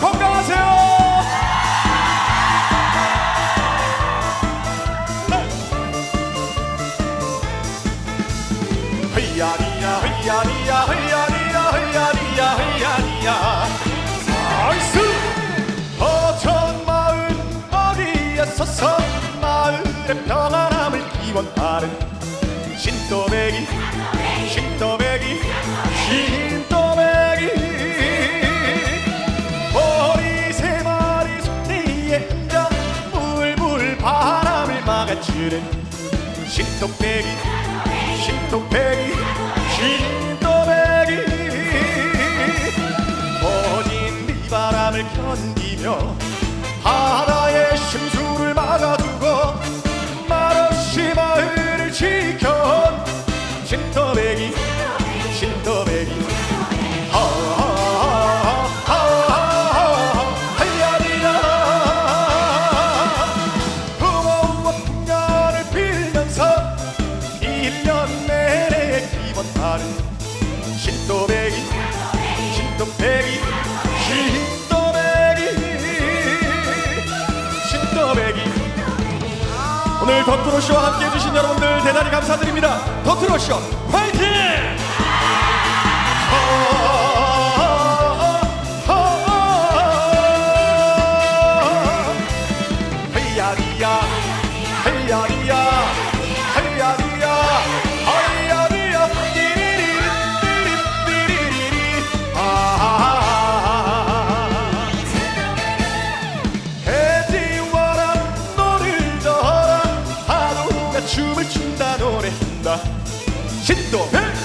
건강하세요. 헤야리야 헤야리야 헤야리야 헤야리야 헤야리야. 나이스! 어전 마을 어디에 서서 마을의 평안함을 기원하는 신또배기 신또배기. 주는 신도배기 신도배기 신도배기. 모진 비바람을 견디며 바다의 심수를 막아두고 말없이 마을을 지켜온 신도 1년 내내 기원하는 신도배기 신도배기 신도배기 신도배기. 오늘 더트로쇼와 함께 해 주신 여러분들 대단히 감사드립니다. 더트로쇼 화이팅! 헤야리야 헤야리야 헤야리야 노래한다. 신도배